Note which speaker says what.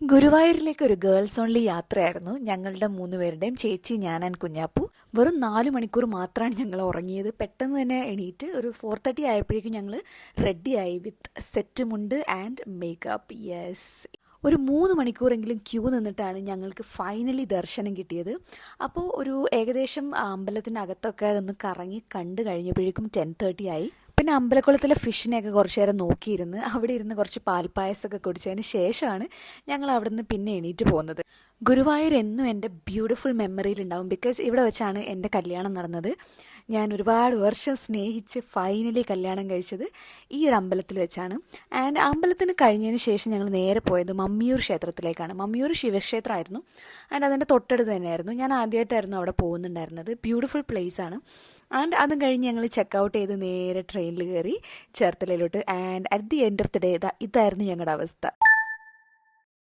Speaker 1: ഗുരുവായൂരിലേക്ക് ഒരു girls only യാത്രയായിരുന്നു. ഞങ്ങളുടെ മൂന്ന് പേരുടെയും ചേച്ചി ഞാൻ കുഞ്ഞാപ്പു. വെറും നാല് മണിക്കൂർ മാത്രമാണ് ഞങ്ങൾ ഉറങ്ങിയത്. പെട്ടെന്ന് തന്നെ എണീറ്റ് ഒരു ഫോർ തേർട്ടി ആയപ്പോഴേക്കും ഞങ്ങൾ റെഡിയായി with set mundu and makeup yes ഒരു മൂന്ന് മണിക്കൂറെങ്കിലും ക്യൂ നിന്നിട്ടാണ് ഞങ്ങൾക്ക് ഫൈനലി ദർശനം കിട്ടിയത്. അപ്പോൾ ഒരു ഏകദേശം അമ്പലത്തിന്റെ അകത്തൊക്കെ ഒന്ന് കറങ്ങി കണ്ടു കഴിഞ്ഞപ്പോഴേക്കും ടെൻ തേർട്ടി ആയി. പിന്നെ അമ്പലക്കുളത്തിലെ ഫിഷിനെയൊക്കെ കുറച്ച് നേരം നോക്കിയിരുന്ന് അവിടെ ഇരുന്ന് കുറച്ച് പാൽപ്പായസമൊക്കെ കുടിച്ചതിന് ശേഷമാണ് ഞങ്ങൾ അവിടെ നിന്ന് പിന്നെ എണീറ്റ് പോകുന്നത്. ഗുരുവായൂർ എന്നും എന്റെ ബ്യൂട്ടിഫുൾ മെമ്മറിയിൽ ഉണ്ടാവും ബിക്കോസ് ഇവിടെ വെച്ചാണ് എന്റെ കല്യാണം നടന്നത്. ഞാൻ ഒരുപാട് വർഷം സ്നേഹിച്ച് ഫൈനലി കല്യാണം കഴിച്ചത് ഈ ഒരു അമ്പലത്തിൽ വെച്ചാണ്. ആൻഡ് അമ്പലത്തിന് കഴിഞ്ഞതിന് ശേഷം ഞങ്ങൾ നേരെ പോയത് മമ്മിയൂർ ക്ഷേത്രത്തിലേക്കാണ്. മമ്മിയൂർ ശിവക്ഷേത്രമായിരുന്നു. ആൻഡ് അതിന്റെ തൊട്ടടുത്ത് തന്നെയായിരുന്നു. ഞാൻ ആദ്യമായിട്ടായിരുന്നു അവിടെ പോകുന്നുണ്ടായിരുന്നത്. ബ്യൂട്ടിഫുൾ പ്ലേസ് ആണ്. ആൻഡ് അതും കഴിഞ്ഞ് ഞങ്ങൾ ചെക്ക് ഔട്ട് ചെയ്ത് നേരെ ട്രെയിനിൽ കയറി ചേർത്തലയിലോട്ട്. And at the end of the day ഇതായിരുന്നു ഞങ്ങളുടെ അവസ്ഥ.